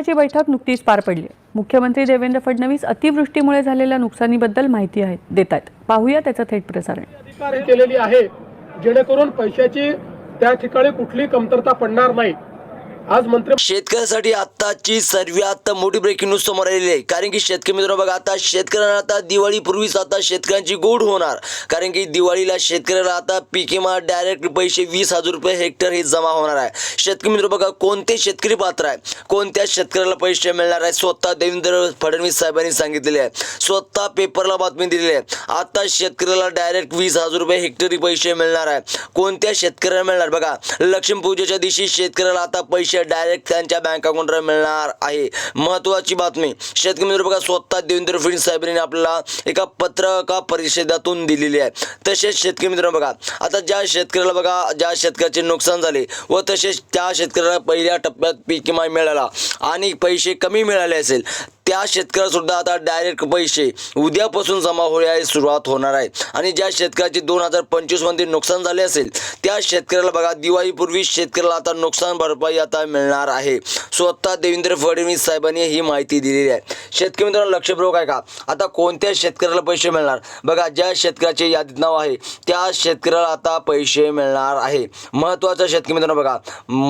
ची बैठक नुकतीच पार पडली. मुख्यमंत्री देवेंद्र फडणवीस अतिवृष्टीमुळे झालेल्या नुकसानीबद्दल माहिती आहे देत आहेत पाहूया त्याचं थेट प्रसारण. केलेली आहे जेणेकरून पैशाची त्या ठिकाणी कुठली कमतरता पडणार नाही. आज मंत्री शेतकऱ्यासाठी आताची सर्वात मोठी ब्रेकिंग न्यूज समोर आलेली आहे. कारण की शेतकरी मित्र बघा आता शेतकऱ्यांना आता दिवाळीपूर्वीच आता शेतकऱ्यांची गोड होणार. कारण की दिवाळीला शेतकऱ्याला आता पिकेमा डायरेक्ट पैसे वीस हजार रुपये हेक्टर हे जमा होणार आहे. शेतकरी मित्र बघा कोणते शेतकरी पात्र आहे? कोणत्या शेतकऱ्याला पैसे मिळणार आहे? स्वतः देवेंद्र फडणवीस साहेबांनी सांगितलेले आहे. स्वतः पेपरला बातमी दिलेली आहे. आता शेतकऱ्याला डायरेक्ट वीस हजार रुपये हेक्टरी पैसे मिळणार आहे. कोणत्या शेतकऱ्याला मिळणार? बघा लक्ष्मी पूजेच्या दिवशी शेतकऱ्याला आता पैसे डायरेक्ट त्यांच्या बँक अकाउंटवर मिळणार आहे. महत्वाची बातमी शेतकरी मित्र बघा स्वतः देवेंद्र फडणवीस साहेबांनी आपल्याला एका पत्रका परिषदेतून दिलेली आहे. तसेच शेतकरी मित्र बघा आता ज्या शेतकऱ्याला बघा ज्या शेतकऱ्याचे नुकसान झाले व तसेच त्या शेतकऱ्याला पहिल्या टप्प्यात पीक विमा मिळाला आणि पैसे कमी मिळाले असेल त्या शेतकऱ्यासुद्धा आता डायरेक्ट पैसे उद्यापासून जमा होण्यास सुरुवात होणार आहे. आणि ज्या शेतकऱ्याचे दोन हजार पंचवीसमध्ये नुकसान झाले असेल त्या शेतकऱ्याला बघा दिवाळीपूर्वी शेतकऱ्याला आता नुकसान भरपाई आता मिळणार आहे. स्वतः देवेंद्र फडणवीस साहेबांनी ही माहिती दिलेली आहे. शेतकरी मित्रांनो लक्षपूर्वक आहे का आता कोणत्या शेतकऱ्याला पैसे मिळणार? बघा ज्या शेतकऱ्याचे यादीत नाव आहे त्या शेतकऱ्याला आता पैसे मिळणार आहे. महत्त्वाचा शेतकरी मित्रांनो बघा.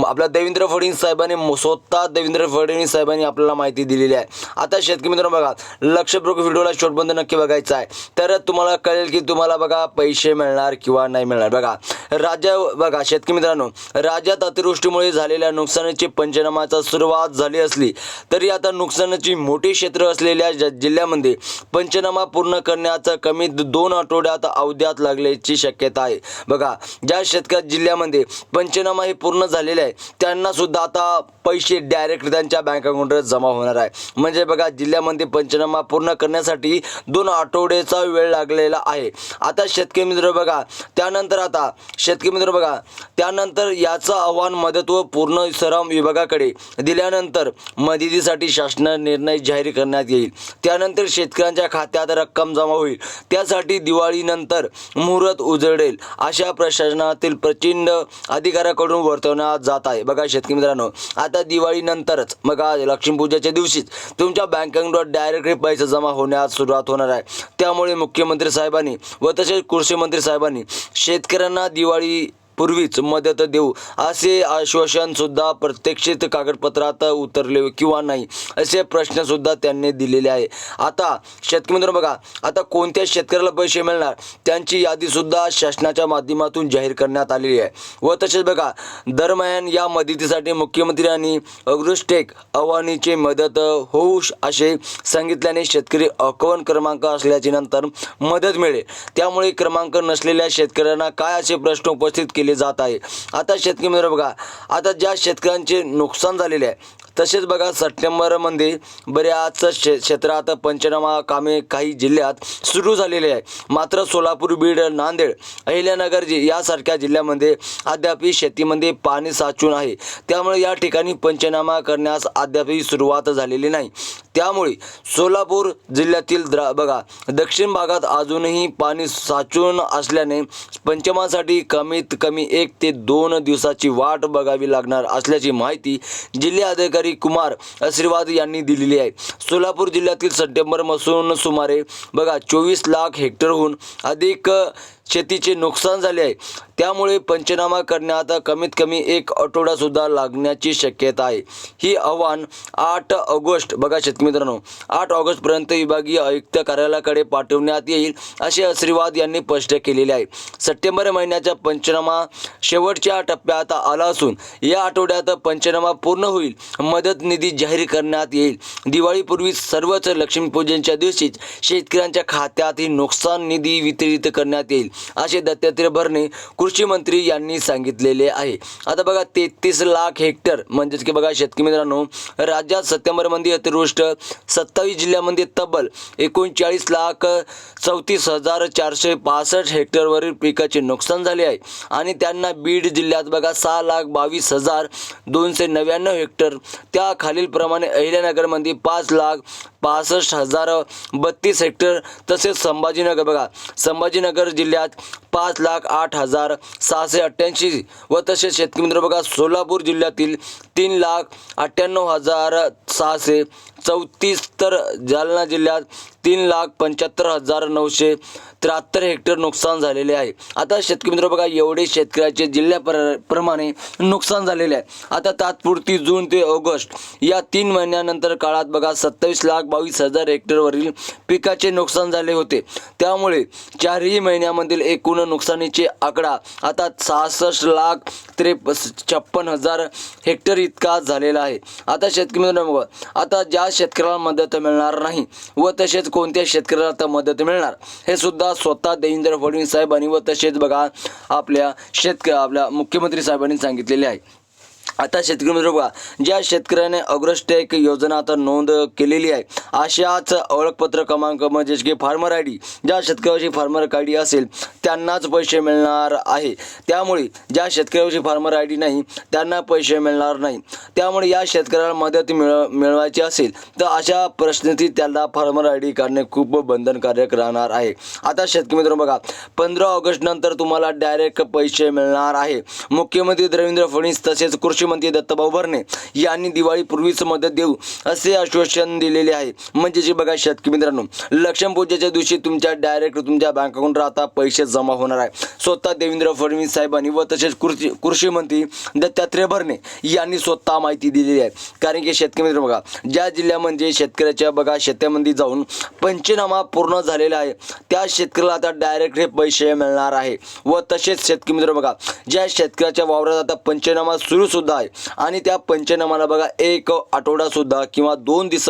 आपल्या देवेंद्र फडणवीस साहेबांनी स्वतः देवेंद्र फडणवीस साहेबांनी आपल्याला माहिती दिलेली आहे. आता शेतकरी मित्रांनो बघा. लक्षपूर्वक व्हिडिओला शॉर्टबंद नक्की बघायचा आहे. तर तुम्हाला कळेल की तुम्हाला बघा पैसे मिळणार किंवा नाही मिळणार. बघा राज्य बघा शेतकरी मित्रांनो राज्यात अतिवृष्टीमुळे झालेल्या नुकसान नुकसानीची पंचनामाचा सुरुवात झाली असली तरी आता नुकसानाची मोठी क्षेत्र असलेल्या जिल्ह्यामध्ये पंचनामा पूर्ण करण्याचा कमी दोन आठवड्यात अवध्यात लागल्याची शक्यता आहे. बघा ज्या शेतकऱ्या जिल्ह्यामध्ये पंचनामा हे पूर्ण झालेले आहे त्यांना सुद्धा आता पैसे डायरेक्ट त्यांच्या बँक अकाउंटवर जमा होणार आहे. म्हणजे बघा जिल्ह्यामध्ये पंचनामा पूर्ण करण्यासाठी दोन आठवड्याचा वेळ लागलेला आहे. आता शेतकरी मित्र बघा त्यानंतर आता शेतकरी मित्र बघा त्यानंतर याचं आव्हान मदत व पूर्ण सराम विभागाकडे दिल्यानंतर मदतीसाठी शासन निर्णय जाहीर करण्यात येईल. त्यानंतर शेतकऱ्यांच्या खात्यात रक्कम जमा होईल. त्यासाठी दिवाळीनंतर मुहूर्त उजळेल अशा प्रशासनातील प्रचंड अधिकाऱ्याकडून वर्तवण्यात जात आहे. बघा शेतकरी मित्रांनो आता दिवाळीनंतरच बघा लक्ष्मीपूजेच्या दिवशीच तुमच्या बँक अकाउंटवर डायरेक्ट पैसे जमा होण्यास सुरुवात होणार आहे. त्यामुळे मुख्यमंत्री साहेबांनी व तसेच कृषी मंत्री साहेबांनी शेतकऱ्यांना दिवाळी पूर्वीच मदत देऊ असे आश्वासनसुद्धा प्रत्यक्षित कागदपत्रात उतरले किंवा नाही असे प्रश्नसुद्धा त्यांनी दिलेले आहे. आता शेतकरी बघा आता कोणत्या शेतकऱ्याला पैसे मिळणार त्यांची यादीसुद्धा शासनाच्या माध्यमातून जाहीर करण्यात आलेली आहे. व तसेच बघा दरम्यान या मदतीसाठी मुख्यमंत्र्यांनी अग्रुस्टेक आव्हानीची मदत होऊ असे सांगितल्याने शेतकरी अकवन क्रमांक असल्याचे नंतर मदत मिळेल. त्यामुळे क्रमांक नसलेल्या शेतकऱ्यांना काय असे प्रश्न उपस्थित केले केले जात आहे. आता शेतकरी मित्र बघा आता ज्या शेतकऱ्यांचे नुकसान झालेले आहे तसेच बघा सप्टेंबरमध्ये बऱ्याच शे क्षेत्रात पंचनामा कामे काही जिल्ह्यात सुरू झालेले आहे. मात्र सोलापूर बीड नांदेड अहिल्यानगर जि यासारख्या जिल्ह्यामध्ये अद्यापही शेतीमध्ये पाणी साचून आहे. त्यामुळे या ठिकाणी पंचनामा करण्यास अद्यापही सुरुवात झालेली नाही. त्यामुळे सोलापूर जिल्ह्यातील द्रा बघा दक्षिण भागात अजूनही पाणी साचून असल्याने पंचमासाठी कमीत कमी एक ते दोन दिवसाची वाट बघावी लागणार असल्याची माहिती जिल्हा अधिकारी कुमार आशीर्वाद यांनी दिलेली आहे. सोलापूर जिल्ह्यातील सप्टेंबरपासून सुमारे बघा चोवीस लाख हेक्टरहून अधिक शेतीचे नुकसान झाले आहे. त्यामुळे पंचनामा करण्यात कमीत कमी एक आठवडासुद्धा लागण्याची शक्यता आहे. ही आव्हान आठ ऑगस्ट बघा शेतकरी मित्रांनो आठ ऑगस्टपर्यंत विभागीय आयुक्त कार्यालयाकडे पाठवण्यात येईल असे आशीर्वाद यांनी स्पष्ट केलेले आहे. सप्टेंबर महिन्याचा पंचनामा शेवटच्या टप्प्यात आला असून या आठवड्यात पंचनामा पूर्ण होईल मदत निधी जाहीर करण्यात येईल. दिवाळीपूर्वी सर्वच लक्ष्मीपूजनच्या दिवशीच शेतकऱ्यांच्या खात्यात ही नुकसान निधी वितरित करण्यात येईल. असे दत्तात्रय भरणे कृषी मंत्री यांनी सांगितलेले आहे. आता बघा तेहतीस लाख हेक्टर म्हणजेच की बघा शेतकरी मित्रांनो राज्यात सप्टेंबरमध्ये अतिवृष्ट सत्तावीस जिल्ह्यामध्ये तब्बल एकोणचाळीस लाख चौतीस हजार चारशे पासष्ट हेक्टरवरील पिकाचे नुकसान झाले आहे. आणि त्यांना बीड जिल्ह्यात बघा सहा लाख बावीस हजार दोनशे नव्याण्णव हेक्टर त्या खालीलप्रमाणे अहिल्यानगरमध्ये पाच लाख पासष्ट हजार बत्तीस हेक्टर तसेच संभाजीनगर. बघा संभाजीनगर जिल्ह्यात पाच लाख आठ हजार सहाशे अठ्ठ्याऐंशी व तसेच शेतकरी मित्र बघा सोलापूर जिल्ह्यातील तीन लाख अठ्ठ्याण्णव हजार सहाशे चौतीस तर जालना जिल्ह्यात तीन लाख पंच्याहत्तर हजार नऊशे त्र्याहत्तर हेक्टर नुकसान झालेले आहे. आता शेतकरी मित्र बघा एवढे शेतकऱ्याचे जिल्ह्याप्र प्रमाणे नुकसान झालेले आहे. आता तात्पुरती जून ते ऑगस्ट या तीन महिन्यानंतर काळात बघा सत्तावीस लाख बावीस हजार हेक्टरवरील पिकाचे नुकसान झाले होते. त्यामुळे चारही महिन्यामधील एकूण नुकसानीचे आकडा. आता सहासष्ट लाख त्रेप छप्पन हजार हेक्टर इतका झालेला आहे. आता शेतकरी मित्रांनो आता ज्या शेतकऱ्याला मदत मिळणार नाही व तसेच कोणत्या शेतकऱ्याला आता मदत मिळणार हे सुद्धा स्वतः देवेंद्र फडणवीस साहेबांनी व तसेच बघा आपल्या शेतक आपल्या मुख्यमंत्री साहेबांनी सांगितलेले आहे. आता शेतकरी मित्र बघा ज्या शेतकऱ्याने अग्रस्टेक योजना आता नोंद केलेली आहे अशाच ओळखपत्र क्रमांक म्हणजेच की फार्मर आय डी ज्या शेतकऱ्याची फार्मर आय डी असेल त्यांनाच पैसे मिळणार आहे. त्यामुळे ज्या शेतकऱ्याची फार्मर आय डी नाही त्यांना पैसे मिळणार नाही. त्यामुळे या शेतकऱ्याला मदत मिळ मिळवायची असेल तर अशा परिस्थितीत त्याला फार्मर आय डी काढणे खूप बंधनकारक राहणार आहे. आता शेतकरी मित्र बघा पंधरा ऑगस्ट नंतर तुम्हाला डायरेक्ट पैसे मिळणार आहे. मुख्यमंत्री देवेंद्र फडणवीस तसेच कृषी मंत्री दत्तभाऊ भरणे यांनी दिवाळीपूर्वीच मदत देऊ असे आश्वासन दिलेले आहे. म्हणजे जे बघा शेतकरी मित्रांनो लक्ष्मी पूजेच्या दिवशी तुमच्या डायरेक्ट तुमच्या बँक अकाउंट आता पैसे जमा होणार आहे. स्वतः देवेंद्र फडणवीस साहेबांनी व तसेच कृषी कृषी मंत्री दत्तात्रय भरणे यांनी स्वतः माहिती दिलेली आहे. कारण की शेतकरी मित्र बघा ज्या जिल्ह्यामध्ये शेतकऱ्याच्या बघा शेतामध्ये जाऊन पंचनामा पूर्ण झालेला आहे त्या शेतकऱ्याला आता डायरेक्ट हे पैसे मिळणार आहे. व तसेच शेतकरी मित्र बघा ज्या शेतकऱ्याच्या वावरात आता पंचनामा सुरू सुद्धा आहे. आणि त्या पंचनामाला बघा एक आठवडा सुद्धा किंवा दोन दिवस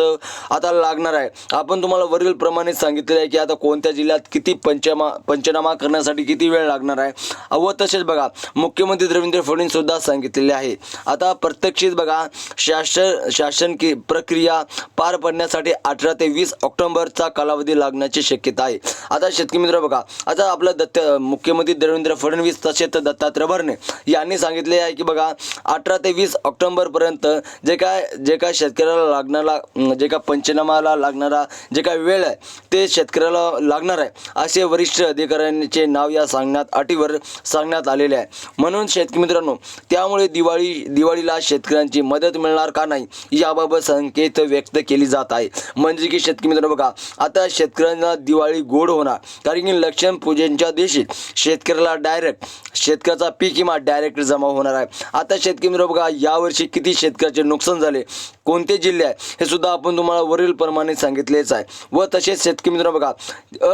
आता लागणार आहे. आपण तुम्हाला वरील प्रमाणे सांगितलेलं आहे की आता कोणत्या जिल्ह्यात किती पंचमा पंचनामा करण्यासाठी किती वेळ लागणार आहे. व तसेच बघा मुख्यमंत्री देवेंद्र फडणवीससुद्धा सांगितलेले आहे. आता प्रत्यक्षित बघा शासन शासन की प्रक्रिया पार पडण्यासाठी अठरा ते वीस ऑक्टोबरचा कालावधी लागण्याची शक्यता आहे. आता शेतकरी मित्र बघा आता आपलं दत्त मुख्यमंत्री देवेंद्र फडणवीस तसेच दत्तात्रय भरणे यांनी सांगितले आहे की बघा अठरा ते वीस ऑक्टोंबरपर्यंत जे काय जे काय शेतकऱ्याला लागणारा जे काय पंचनामाला लागणारा जे काय वेळ आहे ते शेतकऱ्याला लागणार आहे. असे वरिष्ठ अधिकाऱ्यांचे नाव या सांगण्यात अटीवर सांगण्यात आलेले आहे. म्हणून शेतकरी मित्रांनो त्यामुळे दिवाळी दिवाळीला शेतकऱ्यांची मदत मिळणार का नाही याबाबत संकेत व्यक्त केली जात आहे. म्हणजे की शेतकरी मित्रांनो बघा आता शेतकऱ्यांना दिवाळी गोड होणार. कारण की लक्ष्मी पूजनच्या दिवशी शेतकऱ्याला डायरेक्ट शेतकऱ्याचा पीक विमा डायरेक्ट जमा होणार आहे. आता शेतकरी मित्र बघा यावर्षी किती शेतकऱ्याचे नुकसान झाले कोणते जिल्हे आहे हे सुद्धा आपण तुम्हाला वरील प्रमाणे सांगितलेच आहे. व तसेच शेतकरी मित्र बघा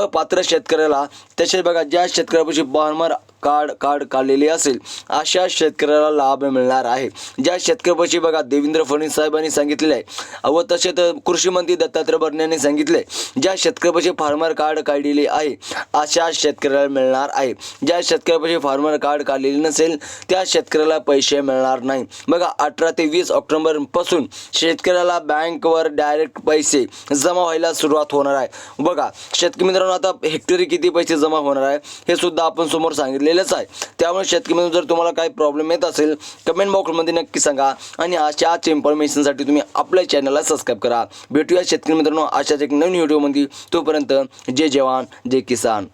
अपात्र शेतकऱ्याला तसेच बघा ज्या शेतकऱ्यापाशी बारमार कार्ड कार्ड काढलेली असेल अशा शेतकऱ्याला लाभ मिळणार आहे. ज्या शेतकऱ्यापाशी बघा देवेंद्र फडणवीस साहेबांनी सांगितले आहे व तसेच कृषी मंत्री दत्तात्रय भरणे सांगितले ज्या शेतकऱ्यापाशी फार्मर कार्ड काढलेले आहे अशा शेतकऱ्याला मिळणार आहे. ज्या शेतकऱ्यापाशी फार्मर कार्ड काढलेले नसेल त्या शेतकऱ्याला पैसे मिळणार नाही. बघा अठरा ते वीस ऑक्टोबरपासून शेतकऱ्याला बँकवर डायरेक्ट पैसे जमा व्हायला सुरुवात होणार आहे. बघा शेतकरी मित्रांनो आता हेक्टरी किती पैसे जमा होणार आहे हे सुद्धा आपण समोर सांगितले. दिलेलंच आहे. त्यामुळे शेतकरी जर तुम्हाला काही प्रॉब्लेम येत असेल कमेंट बॉक्समध्ये नक्की सांगा. आणि अशाच इन्फॉर्मेशनसाठी तुम्ही आपल्या चॅनलला सबस्क्राईब करा. भेटूया शेतकरी मित्रांनो अशाच एक नवीन व्हिडिओमध्ये तोपर्यंत जय जवान जय किसान.